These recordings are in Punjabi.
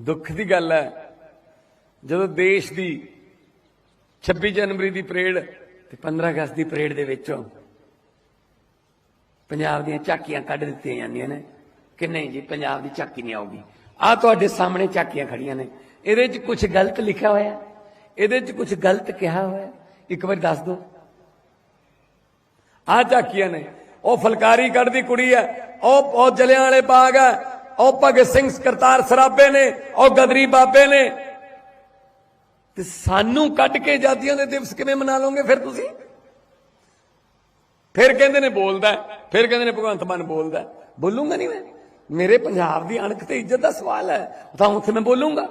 ਦੁੱਖ ਦੀ ਗੱਲ ਹੈ, ਜਦੋਂ ਦੇਸ਼ ਦੀ 26 ਜਨਵਰੀ ਦੀ ਪਰੇਡ ਤੇ 15 ਅਗਸਤ ਦੀ ਪਰੇਡ ਦੇ ਵਿੱਚੋਂ ਪੰਜਾਬ ਦੀਆਂ ਝਾਕੀਆਂ ਕੱਢ ਦਿੱਤੀਆਂ ਜਾਂਦੀਆਂ ਨੇ, ਕਿ ਨਹੀਂ ਜੀ, ਪੰਜਾਬ ਦੀ ਝਾਕੀ ਨਹੀਂ ਆਉਗੀ ਆ ਤੁਹਾਡੇ ਸਾਹਮਣੇ ਝਾਕੀਆਂ ਖੜੀਆਂ ਨੇ। ਇਹਦੇ 'ਚ ਕੁਝ ਗਲਤ ਲਿਖਿਆ ਹੋਇਆ ਇਹਦੇ 'ਚ ਕੁਝ ਗਲਤ ਕਿਹਾ ਹੋਇਆ ਇੱਕ ਵਾਰ ਦੱਸ ਦਿਓ। ਆ ਝਾਕੀਆਂ ਨੇ। ਉਹ ਫਲਕਾਰੀ ਕੱਢਦੀ ਕੁੜੀ ਹੈ, ਉਹ ਉਹ ਜਲਿਆਂ ਵਾਲੇ ਬਾਗ ਹੈ ਉਹ ਭਗਤ ਸਿੰਘ ਕਰਤਾਰ ਸਰਾਬੇ ਨੇ, ਉਹ ਗਦਰੀ ਬਾਬੇ ਨੇ। ਤੇ ਸਾਨੂੰ ਕੱਢ ਕੇ ਆਜ਼ਾਦੀਆਂ ਦੇ ਦਿਵਸ ਕਿਵੇਂ ਮਨਾ ਲਓਗੇ ਫਿਰ ਤੁਸੀਂ? ਫਿਰ ਕਹਿੰਦੇ ਨੇ ਬੋਲਦਾ ਫਿਰ ਕਹਿੰਦੇ ਨੇ ਭਗਵੰਤ ਮਾਨ ਬੋਲਦਾ ਬੋਲੂਗਾ ਨਹੀਂ ਮੈਂ? ਮੇਰੇ ਪੰਜਾਬ ਦੀ ਅਣਖ ਤੇ ਇੱਜ਼ਤ ਦਾ ਸਵਾਲ ਹੈ, ਤਾਂ ਉੱਥੇ ਮੈਂ ਬੋਲੂੰਗਾ।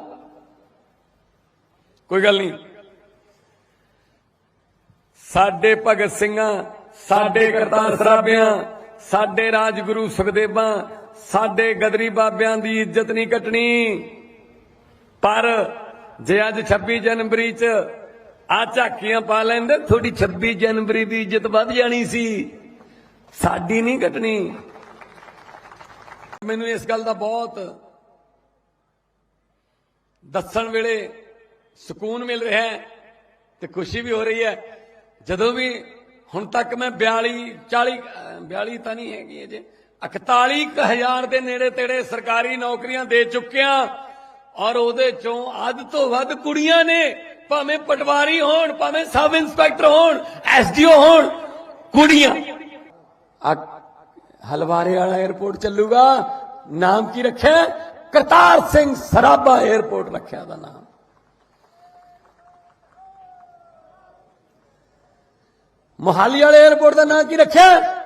ਕੋਈ ਗੱਲ ਨਹੀਂ। ਸਾਡੇ ਭਗਤ ਸਿੰਘਾਂ, ਸਾਡੇ ਕਰਤਾਰ ਸਰਾਬਿਆਂ, ਸਾਡੇ ਰਾਜਗੁਰੂ ਸੁਖਦੇਵਾਂ ਸਾਡੇ ਗਦਰੀ ਬਾਬਿਆਂ ਦੀ ਇੱਜ਼ਤ ਨਹੀਂ ਕੱਟਣੀ। ਪਰ ਜੇ ਅੱਜ 26 ਜਨਵਰੀ 'ਚ ਆ ਝਾਕੀਆਂ ਪਾ ਲੈਂਦੇ ਥੋੜੀ 26 ਜਨਵਰੀ ਦੀ ਇੱਜ਼ਤ ਵੱਧ ਜਾਣੀ ਸੀ। ਸਾਡੀ ਨਹੀਂ ਕੱਟਣੀ। ਮੈਨੂੰ ਇਸ ਗੱਲ ਦਾ ਬਹੁਤ ਦੱਸਣ ਵੇਲੇ ਸਕੂਨ ਮਿਲ ਰਿਹਾ ਹੈ ਤੇ ਖੁਸ਼ੀ ਵੀ ਹੋ ਰਹੀ ਹੈ। ਜਦੋਂ ਵੀ ਹੁਣ ਤੱਕ ਮੈਂ 42 40 ਅਹ 42 ਤਾਂ ਨਹੀਂ ਹੈਗੀ ਅਜੇ। 41000 ਦੇ ਨੇੜੇ ਤੇੜੇ ਸਰਕਾਰੀ ਨੌਕਰੀਆਂ ਦੇ ਚੁੱਕਿਆ ਔਰ ਉਹਦੇ ਚੋਂ ਅੱਧ ਤੋਂ ਵੱਧ ਕੁੜੀਆਂ ਨੇ, ਭਾਵੇਂ ਪਟਵਾਰੀ ਹੋਣ, ਭਾਵੇਂ ਸਬ ਇੰਸਪੈਕਟਰ ਹੋਣ, ਐਸਡੀਓ ਹੋਣ, ਕੁੜੀਆਂ। ਆ ਹਲਵਾਰੇ ਵਾਲਾ 에어ਪੋਰਟ ਚੱਲੂਗਾ। ਨਾਮ ਕੀ ਰੱਖਿਆ? ਕਰਤਾਰ ਸਿੰਘ ਸਰਾਬਾ 에어ਪੋਰਟ ਰੱਖਿਆ ਦਾ ਨਾਮ। ਮੋਹਾਲੀ ਵਾਲੇ 에어ਪੋਰਟ ਦਾ ਨਾਮ ਕੀ ਰੱਖਿਆ?